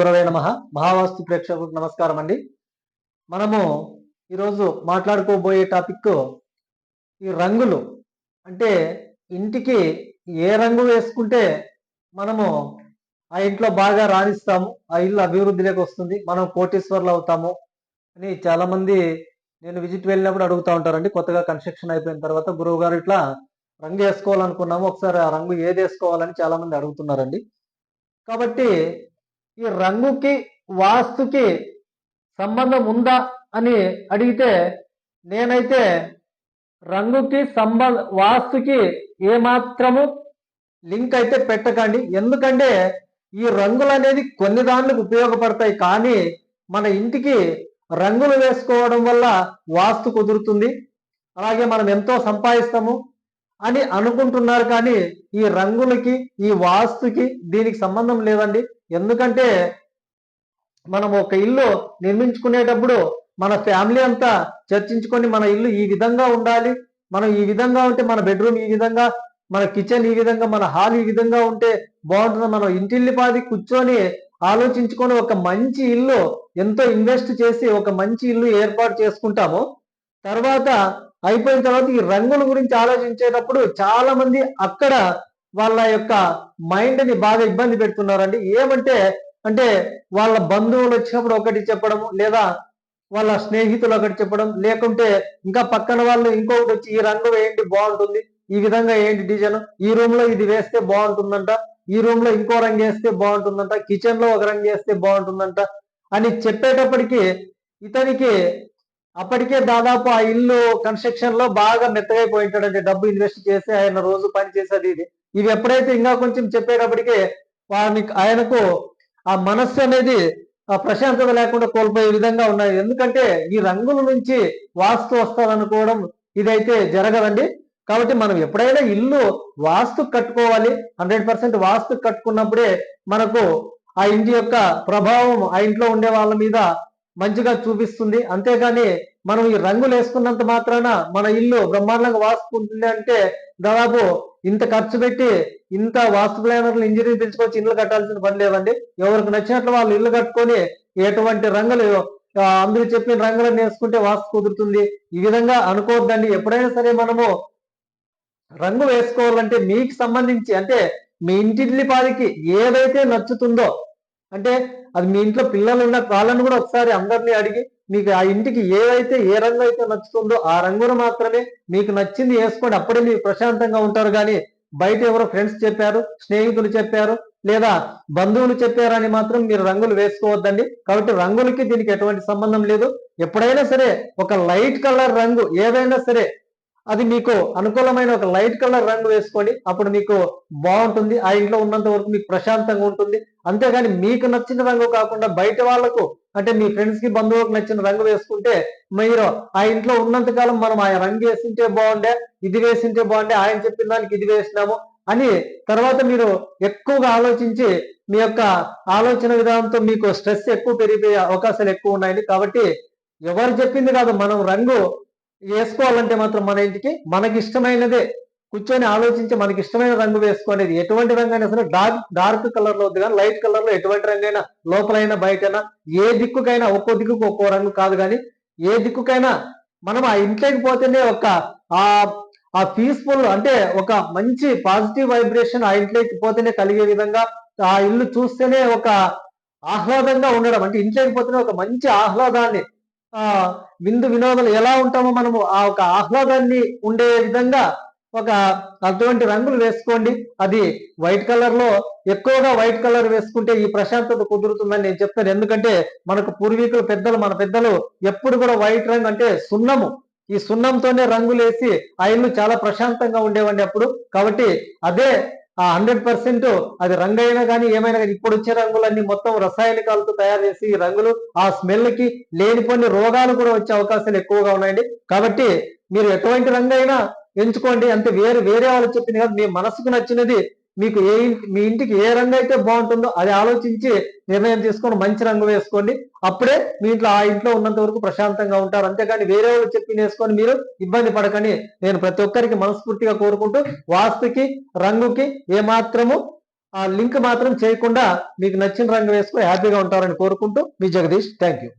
గురవే నమ. మహావాస్తు ప్రేక్షకులకు నమస్కారం అండి. మనము ఈరోజు మాట్లాడుకోబోయే టాపిక్ ఈ రంగులు. అంటే ఇంటికి ఏ రంగు వేసుకుంటే మనము ఆ ఇంట్లో బాగా రాణిస్తాము ఆ ఇల్లు అభివృద్ధిలోకి వస్తుంది మనం కోటీశ్వర్లు అవుతాము అని చాలామంది నేను విజిట్ వెళ్ళినప్పుడు అడుగుతూ ఉంటారండి. కొత్తగా కన్స్ట్రక్షన్ అయిపోయిన తర్వాత గురువు గారు ఇట్లా రంగు వేసుకోవాలనుకున్నాము ఒకసారి ఆ రంగు ఏది వేసుకోవాలని చాలామంది అడుగుతున్నారండి. కాబట్టి ఈ రంగుకి వాస్తుకి సంబంధం ఉందా అని అడిగితే నేనైతే రంగుకి సంబంధ వాస్తుకి ఏమాత్రము లింక్ అయితే పెట్టకండి. ఎందుకంటే ఈ రంగులు అనేది కొన్ని దానికి ఉపయోగపడతాయి. కానీ మన ఇంటికి రంగులు వేసుకోవడం వల్ల వాస్తు కుదురుతుంది. అలాగే మనం ఎంతో సంపాదిస్తాము. అని అనుకుంటున్నారు కానీ ఈ రంగులకి ఈ వాస్తుకి దీనికి సంబంధం లేదండి. ఎందుకంటే మనం ఒక ఇల్లు నిర్మించుకునేటప్పుడు మన ఫ్యామిలీ అంతా చర్చించుకొని మన ఇల్లు ఈ విధంగా ఉండాలి. మనం ఈ విధంగా ఉంటే మన బెడ్రూమ్ ఈ విధంగా మన కిచెన్ ఈ విధంగా మన హాల్ ఈ విధంగా ఉంటే బాగుంటుంది. మనం ఇంటిల్లిపాది కూర్చొని ఆలోచించుకొని ఒక మంచి ఇల్లు ఎంతో ఇన్వెస్ట్ చేసి ఒక మంచి ఇల్లు ఏర్పాటు చేసుకుంటాము. తర్వాత అయిపోయిన తర్వాత ఈ రంగుల గురించి ఆలోచించేటప్పుడు చాలా మంది అక్కడ వాళ్ళ యొక్క మైండ్ని బాగా ఇబ్బంది పెడుతున్నారండి. ఏమంటే అంటే వాళ్ళ బంధువులు వచ్చినప్పుడు ఒకటి చెప్పడం లేదా వాళ్ళ స్నేహితులు ఒకటి చెప్పడం లేకుంటే ఇంకా పక్కన వాళ్ళు ఇంకొకటి వచ్చి ఈ రంగు వేయండి బాగుంటుంది. ఈ విధంగా ఏంటి డిజైన్? ఈ రూమ్లో ఇది వేస్తే బాగుంటుందంట. ఈ రూమ్లో ఇంకో రంగు వేస్తే బాగుంటుందంట. కిచెన్లో ఒక రంగు వేస్తే బాగుంటుందంట. అని చెప్పేటప్పటికి ఇతనికి అప్పటికే దాదాపు ఆ ఇల్లు కన్స్ట్రక్షన్లో బాగా మెత్తగైపోయి డబ్బు ఇన్వెస్ట్ చేసి ఆయన రోజు పని చేసేది ఇది. ఇవి ఎప్పుడైతే ఇంకా కొంచెం చెప్పేటప్పటికి వానికి ఆయనకు ఆ మనస్సు అనేది ఆ ప్రశాంతత లేకుండా కోల్పోయే విధంగా ఉన్నాయి. ఎందుకంటే ఈ రంగుల నుంచి వాస్తు వస్తారనుకోవడం ఇదైతే జరగదండి. కాబట్టి మనం ఎప్పుడైనా ఇల్లు వాస్తు కట్టుకోవాలి. హండ్రెడ్ పర్సెంట్ వాస్తు కట్టుకున్నప్పుడే మనకు ఆ ఇంటి యొక్క ప్రభావం ఆ ఇంట్లో ఉండే వాళ్ళ మీద మంచిగా చూపిస్తుంది. అంతేగాని మనం ఈ రంగులు వేసుకున్నంత మాత్రాన మన ఇల్లు బ్రహ్మాండంగా వాసుకుంటుంది అంటే దాదాపు ఇంత ఖర్చు పెట్టి ఇంత వాస్తు ప్లానర్లు ఇంజనీర్ పిలుచుకొచ్చి ఇల్లు కట్టాల్సిన పని లేదండి ఎవరికి నచ్చినట్లు వాళ్ళు ఇల్లు కట్టుకొని ఎటువంటి రంగులు అందరూ చెప్పిన రంగులను వేసుకుంటే వాస్తు కుదురుతుంది. ఈ విధంగా అనుకోవద్దండి. ఎప్పుడైనా సరే మనము రంగు వేసుకోవాలంటే మీకు సంబంధించి అంటే మీ ఇంటిల్లి పాదికి ఏదైతే నచ్చుతుందో అంటే అది మీ ఇంట్లో పిల్లలు ఉన్న వాళ్ళని కూడా ఒకసారి అందరినీ అడిగి మీకు ఆ ఇంటికి ఏదైతే ఏ రంగు అయితే నచ్చుతుందో ఆ రంగును మాత్రమే మీకు నచ్చింది వేసుకోండి. అప్పుడే మీరు ప్రశాంతంగా ఉంటారు. కానీ బయట ఎవరో ఫ్రెండ్స్ చెప్పారు స్నేహితులు చెప్పారు లేదా బంధువులు చెప్పారని మాత్రం మీరు రంగులు వేసుకోవద్దండి. కాబట్టి రంగులకి దీనికి ఎటువంటి సంబంధం లేదు. ఎప్పుడైనా సరే ఒక లైట్ కలర్ రంగు ఏదైనా సరే అది మీకు అనుకూలమైన ఒక లైట్ కలర్ రంగు వేసుకోండి అప్పుడు మీకు బాగుంటుంది. ఆ ఇంట్లో ఉన్నంత వరకు మీకు ప్రశాంతంగా ఉంటుంది. అంతేగాని మీకు నచ్చిన రంగు కాకుండా బయట వాళ్ళకు అంటే మీ ఫ్రెండ్స్కి బంధువులకు నచ్చిన రంగు వేసుకుంటే మీరు ఆ ఇంట్లో ఉన్నంత కాలం మనం ఆ రంగు వేసింటే బాగుండే ఇది వేసింటే బాగుండే ఆయన చెప్పిన దానికి ఇది వేసినాము అని తర్వాత మీరు ఎక్కువగా ఆలోచించి మీ యొక్క ఆలోచన విధానంతో మీకు స్ట్రెస్ ఎక్కువ పెరిగిపోయే అవకాశాలు ఎక్కువ ఉన్నాయండి కాబట్టి ఎవరు చెప్పింది కాదు మనం రంగు వేసుకోవాలంటే మాత్రం మన ఇంటికి మనకి ఇష్టమైనదే కూర్చొని ఆలోచించి మనకి ఇష్టమైన రంగు వేసుకునేది. ఎటువంటి రంగు అయినా సరే డార్క్ డార్క్ కలర్లో వద్దు కానీ లైట్ కలర్లో ఎటువంటి రంగు అయినా లోపలైనా బయటైనా ఏ దిక్కుకైనా ఒక్కో దిక్కుకు ఒక్కో రంగు కాదు కానీ ఏ దిక్కుకైనా మనం ఆ ఇంట్లోకి పోతేనే ఒక ఆ ఆ పీస్ఫుల్ అంటే ఒక మంచి పాజిటివ్ వైబ్రేషన్ ఆ ఇంట్లోకి పోతేనే కలిగే విధంగా ఆ ఇల్లు చూస్తేనే ఒక ఆహ్లాదంగా ఉండడం. అంటే ఇంట్లోకి పోతేనే ఒక మంచి ఆహ్లాదాన్ని విందు వినోదాలు ఎలా ఉంటామో మనము ఆ ఒక ఆహ్లాదాన్ని ఉండే విధంగా ఒక అటువంటి రంగులు వేసుకోండి. అది వైట్ కలర్లో ఎక్కువగా వైట్ కలర్ వేసుకుంటే ఈ ప్రశాంతత కుదురుతుందని నేను చెప్తాను. ఎందుకంటే మనకు పూర్వీకులు పెద్దలు మన పెద్దలు ఎప్పుడు కూడా వైట్ రంగు అంటే సున్నము. ఈ సున్నంతోనే రంగులు వేసి ఆ ఇల్లు చాలా ప్రశాంతంగా ఉండేవండి అప్పుడు. కాబట్టి అదే ఆ హండ్రెడ్ పర్సెంట్ అది రంగు అయినా కానీ ఏమైనా కానీ ఇప్పుడు వచ్చే రంగులన్నీ మొత్తం రసాయనికాలతో తయారు చేసి ఈ రంగులు ఆ స్మెల్కి లేనిపోని రోగాలు కూడా వచ్చే అవకాశాలు ఎక్కువగా ఉన్నాయండి. కాబట్టి మీరు ఎటువంటి రంగు అయినా ఎంచుకోండి. అంటే వేరే వేరే వాళ్ళు చెప్పింది కాదు మీ మనసుకు నచ్చినది మీకు ఏ మీ ఇంటికి ఏ రంగు అయితే బాగుంటుందో అది ఆలోచించి నిర్ణయం తీసుకొని మంచి రంగు వేసుకోండి. అప్పుడే మీ ఇంట్లో ఆ ఇంట్లో ఉన్నంత వరకు ప్రశాంతంగా ఉంటారు. అంతేకాని వేరే వాళ్ళు చెప్పి వేసుకొని మీరు ఇబ్బంది పడకని నేను ప్రతి ఒక్కరికి మనస్ఫూర్తిగా కోరుకుంటూ వాస్తుకి రంగుకి ఏమాత్రము ఆ లింక్ మాత్రం చేయకుండా మీకు నచ్చిన రంగు వేసుకొని హ్యాపీగా ఉంటారని కోరుకుంటూ మీ జగదీష్ థ్యాంక్ యూ